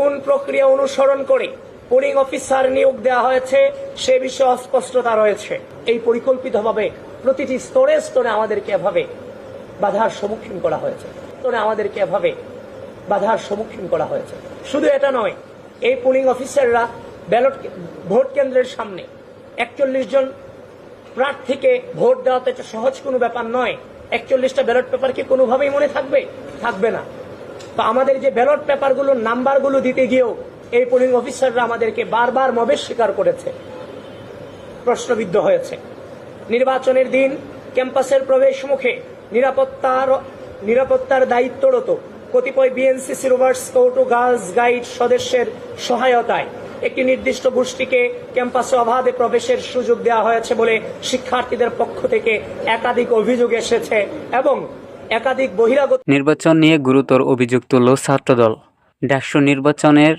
কোন প্রক্রিয়া অনুসরণ করে পোলিং অফিসার নিয়োগ দেওয়া হয়েছে সে বিষয়ে অস্পষ্টতা রয়েছে। এই পরিকল্পিতভাবে প্রতিটি স্তরে স্তরে আমাদেরকে এভাবে বাধার সম্মুখীন করা হয়েছে। স্তরে আমাদেরকে এভাবে বাধার সম্মুখীন করা হয়েছে। শুধু এটা নয়, এই পোলিং অফিসাররা ব্যালট ভোট কেন্দ্রের সামনে একচল্লিশ জন প্রার্থীকে ভোট দেওয়া তো সহজ কোনো ব্যাপার নয়। একচল্লিশটা ব্যালট পেপার কি কোনোভাবেই মনে থাকবে? থাকবে না। তো আমাদের যে ব্যালট পেপারগুলোর নাম্বারগুলো দিতে গিয়েও এই পোলিং অফিসাররা আমাদেরকে বারবার মবেশ স্বীকার করেছে। প্রশ্নবিদ্ধ হয়েছে। নির্বাচনের দিন ক্যাম্পাসের প্রবেশ মুখে নিরাপত্তার নিরাপত্তার দায়িত্বরত কতিপয় বিএনসিসি রোভার স্কাউট ও গার্লস গাইড সদস্যের সহায়তায় একটি নির্দিষ্ট গোষ্ঠীকে ক্যাম্পাসে অবাধে প্রবেশের সুযোগ দেওয়া হয়েছে বলে শিক্ষার্থীদের পক্ষ থেকে একাধিক অভিযোগ এসেছে এবং একাধিক বহিরাগত নির্বাচন নিয়ে গুরুতর অভিযোগ তুলল ছাত্রদল। ডাকসু নির্বাচনের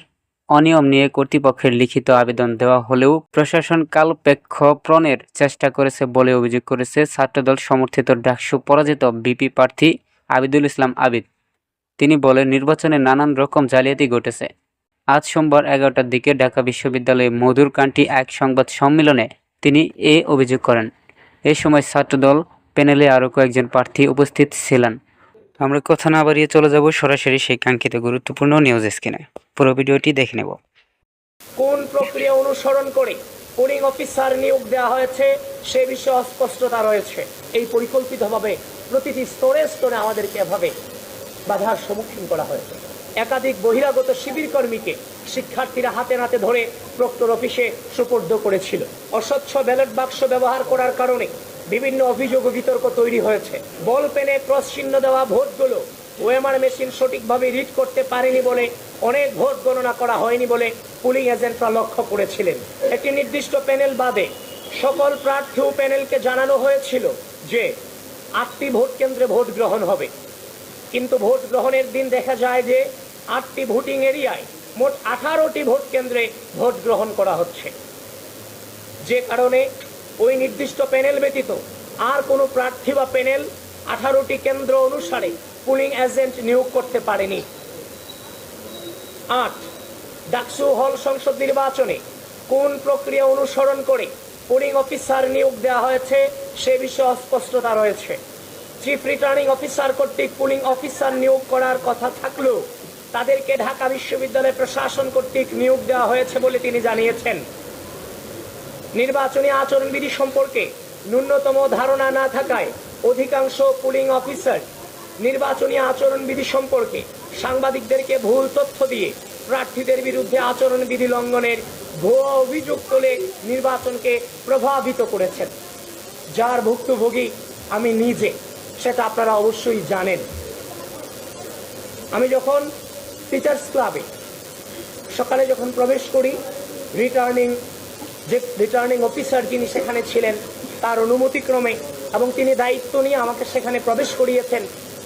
অনিয়ম নিয়ে কর্তৃপক্ষের লিখিত আবেদন দেওয়া হলেও প্রশাসন কালপেক্ষপণের চেষ্টা করেছে বলে অভিযোগ করেছে ছাত্রদল সমর্থিত ডাকসু পরাজিত বিপি প্রার্থী আবিদুল ইসলাম আবিদ। তিনি বলেন, নির্বাচনে নানান রকম জালিয়াতি ঘটেছে। আজ সোমবার এগারোটার দিকে ঢাকা বিশ্ববিদ্যালয়ে মধুর কান্টি এক সংবাদ সম্মেলনে তিনি এ অভিযোগ করেন। এ সময় ছাত্রদল প্যানেলে আরও কয়েকজন প্রার্থী উপস্থিত ছিলেন। আমরা কথা না বাড়িয়ে চলে যাব সরাসরি সেই কাঙ্ক্ষিত গুরুত্বপূর্ণ নিউজ স্ক্রিনে পুরো ভিডিওটি দেখে নেব। কোন প্রক্রিয়া অনুসরণ করে পোলিং অফিসার নিয়োগ দেওয়া হয়েছে সে বিষয়ে অস্পষ্টতা রয়েছে। এই পরিকল্পিতভাবে প্রতিটি স্তরে স্তরে আমাদেরকে এভাবে বাধার সম্মুখীন করা হয়েছে। একাধিক বহিরাগত শিবির কর্মীকে শিক্ষার্থীরা হাতে নাতে ধরে প্রক্টর অফিসে সুপর্দ করেছিল। অস্বচ্ছ ব্যালট বাক্স ব্যবহার করার কারণে বিভিন্ন অভিযোগ বিতর্ক তৈরি হয়েছে। বল পেনে ক্রস চিহ্ন দেওয়া ভোটগুলো ওএমআর মেশিন সঠিকভাবে রিড করতে পারেনি বলে অনেক ভোট গণনা করা হয়নি বলে পুলিং এজেন্টরা লক্ষ্য করেছিলেন। একটি নির্দিষ্ট প্যানেল বাদে সকল প্রার্থী ও প্যানেলকে জানানো হয়েছিল যে আটটি ভোট কেন্দ্রে ভোট গ্রহণ হবে। কিন্তু ভোট গ্রহণের দিন দেখা যায় যে আটটি ভোটিং এরিয়ায় মোট আঠারোটি ভোট কেন্দ্রে ভোট গ্রহণ করা হচ্ছে। যে কারণে ওই নির্দিষ্ট প্যানেল ব্যতীত আর কোনো প্রার্থী বা প্যানেল আঠারোটি কেন্দ্র অনুসারে পুলিং এজেন্ট নিয়োগ করতে পারেনি। আট, ডাকসু হল সংসদ নির্বাচনে কোন প্রক্রিয়া অনুসরণ করে পুলিং অফিসার নিয়োগ দেওয়া হয়েছে সে বিষয়ে অস্পষ্টতা রয়েছে। চিফ রিটার্নিং অফিসার কর্তৃক পুলিং অফিসার নিয়োগ করার কথা থাকলেও তাদেরকে ঢাকা বিশ্ববিদ্যালয় প্রশাসন কর্তৃক নিয়োগ দেওয়া হয়েছে বলে তিনি জানিয়েছেন। নির্বাচনী আচরণবিধি সম্পর্কে ন্যূনতম ধারণা না থাকায় অধিকাংশ পুলিং অফিসার নির্বাচনী আচরণবিধি সম্পর্কে সাংবাদিকদেরকে ভুল তথ্য দিয়ে প্রার্থীদের বিরুদ্ধে আচরণবিধি লঙ্ঘনের ভুয়া অভিযোগ তুলে নির্বাচনকে প্রভাবিত করেছেন। যার ভুক্তভোগী আমি নিজে, সেটা আপনারা অবশ্যই জানেন। আমি যখন টিচার্স ক্লাবে সকালে যখন প্রবেশ করি রিটার্নিং যে রিটার্নিং অফিসার যিনি সেখানে ছিলেন, তার অনুমতিক্রমে এবং তিনি দায়িত্ব নিয়ে আমাকে সেখানে প্রবেশ করিয়েছেন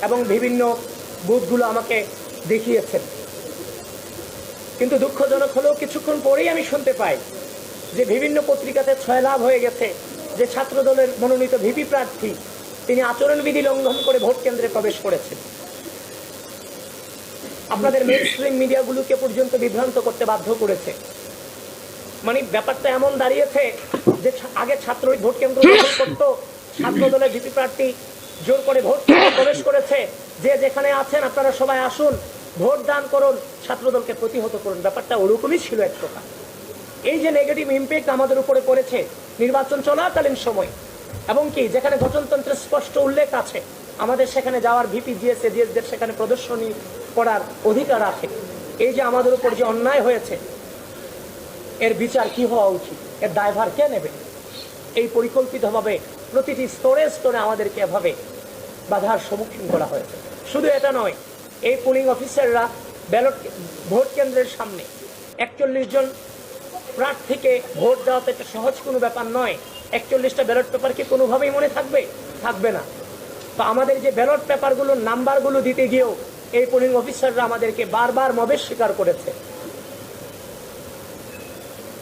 এবং বিভিন্ন বুথগুলো আমাকে দেখিয়েছেন। কিন্তু দুঃখজনক হলেও কিছুক্ষণ পরেই আমি শুনতে পাই যে বিভিন্ন পত্রিকাতে ছয় লাভ হয়ে গেছে, যে ছাত্র দলের মনোনীত ভিপি প্রার্থী তিনি আচরণবিধি লঙ্ঘন করে ভোট কেন্দ্রে প্রবেশ করেছেন। আপনাদের মেন স্ট্রিম মিডিয়াগুলোকে পর্যন্ত বিভ্রান্ত করতে বাধ্য করেছে। মানে ব্যাপারটা এমন দাঁড়িয়েছে যে আগে ছাত্র ভোট কেন্দ্র করতো, ছাত্র দলের ভিপি প্রার্থী জোর করে ভোট প্রবেশ করেছে। যে যেখানে আছেন, আপনারা সবাই আসুন, ভোট দান করুন, ছাত্র দলকে প্রতিহত করুন। ব্যাপারটা ওরকমই ছিল এক প্রকার। এই যে নেগেটিভ ইম্প্যাক্ট আমাদের উপরে পড়েছে, নির্বাচন চলাকালীন সময়। এবং কি, যেখানে গঠনতন্ত্রের স্পষ্ট উল্লেখ আছে, আমাদের সেখানে যাওয়ার ভিপি জিএসএ জিএসদের সেখানে প্রদর্শনী করার অধিকার আছে। এই যে আমাদের উপর যে অন্যায় হয়েছে এর বিচার কি হওয়া উচিত? এর দায়ভার কে নেবে? এই পরিকল্পিতভাবে প্রতিটি স্তরে স্তরে আমাদেরকে এভাবে বাধার সম্মুখীন করা হয়েছে। শুধু এটা নয়, এই পোলিং অফিসাররা ব্যালট ভোট কেন্দ্রের সামনে একচল্লিশ জন প্রার্থীকে ভোট দেওয়া তো একটা সহজ কোনো ব্যাপার নয়। একচল্লিশটা ব্যালট পেপার কি কোনোভাবেই মনে থাকবে? থাকবে না। তো আমাদের যে ব্যালট পেপারগুলোর নাম্বারগুলো দিতে গিয়েও এই পোলিং অফিসাররা আমাদেরকে বারবার মবেশ স্বীকার করেছে।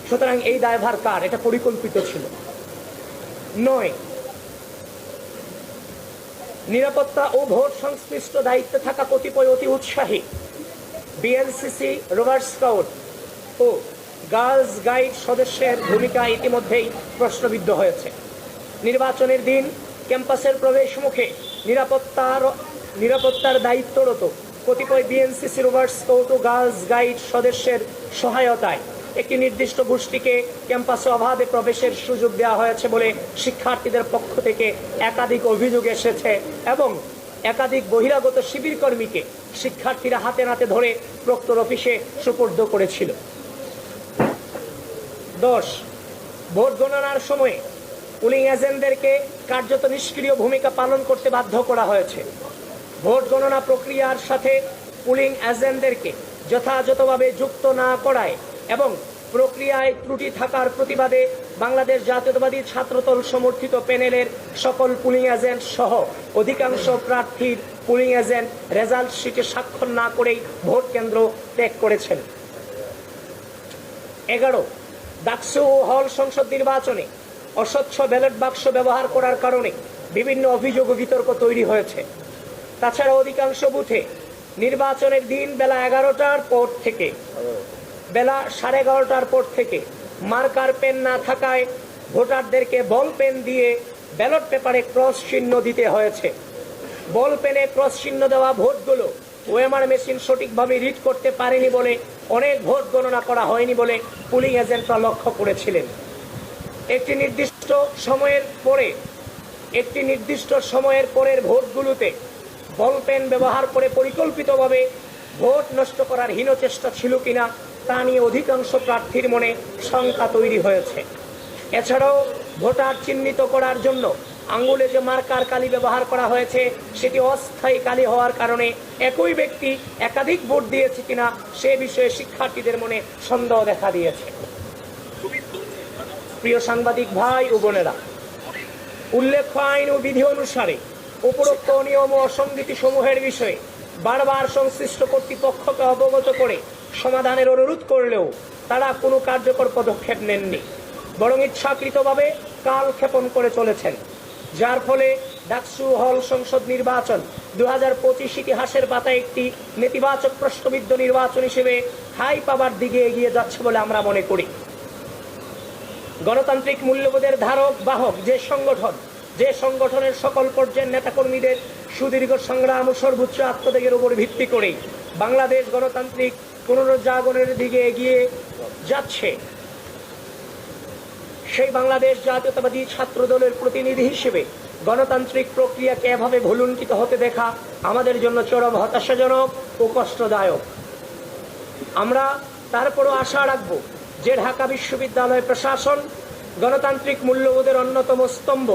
সুতরাং এই দায়ভার কার? এটা পরিকল্পিত ছিল। নয়। নিরাপত্তা ও ভোট সংশ্লিষ্ট দায়িত্বে থাকা কতিপয় অতি উৎসাহী। বিএনসিসি রোভার স্কাউট ও গার্লস গাইড সদস্যের ভূমিকা ইতিমধ্যেই প্রশ্নবিদ্ধ হয়েছে। নির্বাচনের দিন ক্যাম্পাসের প্রবেশ মুখে নিরাপত্তার নিরাপত্তার দায়িত্বরত কতিপয় বিএনসিসি রোভার স্কাউট ও গার্লস গাইড সদস্যের সহায়তায় একটি নির্দিষ্ট গোষ্ঠীকে ক্যাম্পাসে অবাধে প্রবেশের সুযোগ দেওয়া হয়েছে বলে শিক্ষার্থীদের পক্ষ থেকে একাধিক অভিযোগ এসেছে এবং একাধিক বহিরাগত শিবির কর্মীকে শিক্ষার্থীরা হাতে নাতে ধরে প্রক্টর অফিসে সুপর্দ করেছিল। দশ, ভোট গণনার সময়ে পুলিং এজেন্টদেরকে কার্যত নিষ্ক্রিয় ভূমিকা পালন করতে বাধ্য করা হয়েছে। ভোট গণনা প্রক্রিয়ার সাথে পুলিং এজেন্টদেরকে যথাযথভাবে যুক্ত না করায় এবং প্রক্রিয়ায় ত্রুটি থাকার প্রতিবাদে বাংলাদেশ জাতীয়তাবাদী ছাত্রদল সমর্থিত প্যানেলের সকল পুলিং এজেন্ট সহ অধিকাংশ প্রার্থীর পুলিং এজেন্ট রেজাল্ট শিটে স্বাক্ষর না করেই ভোট কেন্দ্র ত্যাগ করেছেন। এগারো, ডাকসু ও হল সংসদ নির্বাচনে অস্বচ্ছ ব্যালট বাক্স ব্যবহার করার কারণে বিভিন্ন অভিযোগ ও বিতর্ক তৈরি হয়েছে। তাছাড়া অধিকাংশ বুথে নির্বাচনের দিন বেলা এগারোটার পর থেকে বেলা সাড়ে এগারোটার পর থেকে মার্কার পেন না থাকায় ভোটারদেরকে বল পেন দিয়ে ব্যালট পেপারে ক্রস চিহ্ন দিতে হয়েছে। বল পেনে ক্রস চিহ্ন দেওয়া ভোটগুলো ওএমআর মেশিন সঠিকভাবে রিড করতে পারেনি বলে অনেক ভোট গণনা করা হয়নি বলে পুলিং এজেন্টরা লক্ষ্য করেছিলেন। একটি নির্দিষ্ট সময়ের পরে, একটি নির্দিষ্ট সময়ের পরের ভোটগুলোতে বল পেন ব্যবহার করে পরিকল্পিতভাবে ভোট নষ্ট করার হীন চেষ্টা ছিল কিনা তা নিয়ে অধিকাংশ প্রার্থীর মনে শঙ্কা তৈরি হয়েছে। এছাড়াও ভোটার চিহ্নিত করার জন্য আঙ্গুলে যে মার্কার কালি ব্যবহার করা হয়েছে, সেটি অস্থায়ী কালি হওয়ার কারণে একই ব্যক্তি একাধিক ভোট দিয়েছে কিনা, সে বিষয়ে শিক্ষার্থীদের মনে সন্দেহ দেখা দিয়েছে। প্রিয় সাংবাদিক ভাই ও বোনেরা, উল্লেখ্য আইন ও বিধি অনুসারে উপরোক্ত নিয়ম ও অসঙ্গতি সমূহের বিষয়ে বারবার সংশ্লিষ্ট কর্তৃপক্ষকে অবগত করে সমাধানের অনুরোধ করলেও তারা কোনো কার্যকর পদক্ষেপ নেননি, বরং ইচ্ছাকৃতভাবে কাল ক্ষেপণ করে চলেছেন, যার ফলে ডাকসু হল সংসদ নির্বাচন দু হাজার পঁচিশ ইতিহাসের পাতায় একটি নেতিবাচক প্রশ্নবিদ্ধ নির্বাচন হিসেবে হাই পাবার দিকে এগিয়ে যাচ্ছে বলে আমরা মনে করি। গণতান্ত্রিক মূল্যবোধের ধারক, বাহক, যে সংগঠন, যে সংগঠনের সকল পর্যায়ের নেতাকর্মীদের সুদীর্ঘ সংগ্রাম ও সর্বোচ্চ আত্মত্যাগের উপর ভিত্তি করে বাংলাদেশ গণতান্ত্রিক পুনরুজ্জাগরণের দিকে এগিয়ে যাচ্ছে। সেই বাংলাদেশ জাতীয়তাবাদী ছাত্র দলের প্রতিনিধি হিসেবে গণতান্ত্রিক প্রক্রিয়াকে এভাবে ভুলুণ্ঠিত হতে দেখা আমাদের জন্য চরম হতাশাজনক ও কষ্টদায়ক। আমরা তারপরও আশা রাখব যে ঢাকা বিশ্ববিদ্যালয় প্রশাসন গণতান্ত্রিক মূল্যবোধের অন্যতম স্তম্ভ